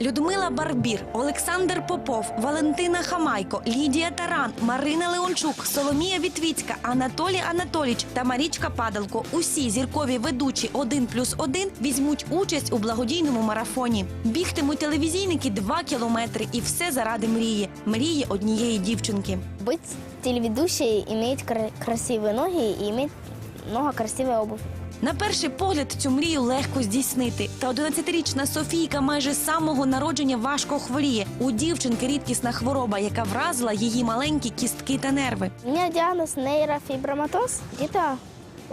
Людмила Барбір, Олександр Попов, Валентина Хамайко, Лідія Таран, Марина Леончук, Соломія Вітвіцька, Анатолій Анатоліч та Марічка Падалко. Усі зіркові ведучі 1 плюс 1 візьмуть участь у благодійному марафоні. Бігтимуть телевізійники 2 кілометри, і все заради мрії. Мрії однієї дівчинки. Быть телеведущей, иметь кра- красивые ноги и иметь много красивой обуви. На перший погляд цю мрію легко здійснити. Та 11-річна Софійка майже з самого народження важко хворіє. У дівчинки рідкісна хвороба, яка вразила її маленькі кістки та нерви. У меня діагноз нейрофіброматоз. Где-то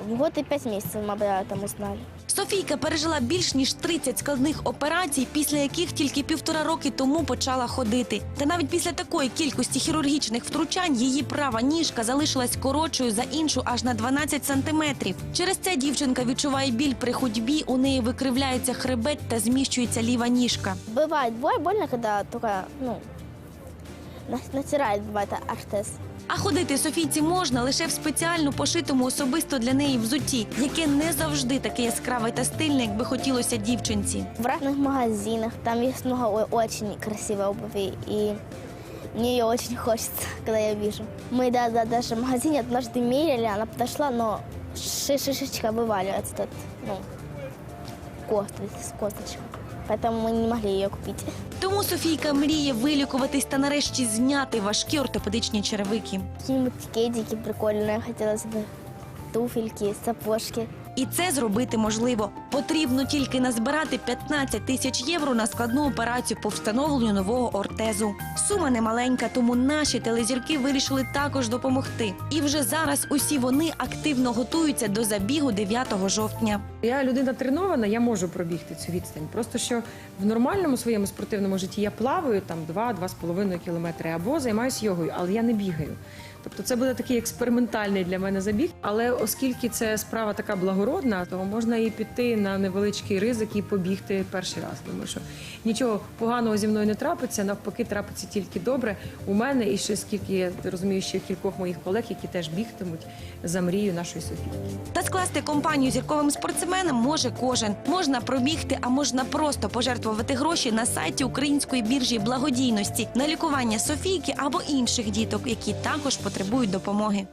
в год і пять місяців, мабуть, этом узнали. Софійка пережила більш ніж 30 складних операцій, після яких тільки півтора роки тому почала ходити. Та навіть після такої кількості хірургічних втручань її права ніжка залишилась коротшою за іншу аж на 12 сантиметрів. Через це дівчинка відчуває біль при ходьбі, у неї викривляється хребет та зміщується ліва ніжка. Бывает бой больно, когда только, ну, на- натирает, бывает, артез. А ходити Софійці можна лише в спеціально пошитому особисто для неї взутті, яке не завжди таке яскраве та стильне, як би хотілося дівчинці. В разных магазинах, там есть много о- очень красивой обуви, и мне ее очень хочется, когда я вижу. Мы да, да, даже в магазине однажды мерили, она подошла, но ши- шишечка вываливается, тут, ну, кост, с косточкой. Поэтому мы не могли ее купить. Тому Софійка мріє вилікуватись та нарешті зняти важкі ортопедичні черевики. Какие-нибудь кедики прикольные хотелось бы, туфельки, сапожки. І це зробити можливо. Потрібно тільки назбирати 15 тисяч євро на складну операцію по встановленню нового ортезу. Сума немаленька, тому наші телезірки вирішили також допомогти. І вже зараз усі вони активно готуються до забігу 9 жовтня. Я людина тренована, я можу пробігти цю відстань. Просто що в нормальному своєму спортивному житті я плаваю там 2-2,5 кілометри або займаюся йогою, але я не бігаю. Тобто це буде такий експериментальний для мене забіг. Але оскільки це справа така благородна, то можна і піти на невеличкий ризик і побігти перший раз. Думаю, що нічого поганого зі мною не трапиться, навпаки, трапиться тільки добре. У мене і ще скільки я розумію, ще кількох моїх колег, які теж бігтимуть за мрію нашої Софії. Та скласти компанію зірковим спортсменам може кожен. Можна пробігти, а можна просто пожертвувати гроші на сайті української біржі благодійності на лікування Софійки або інших діток, які також потребують допомоги.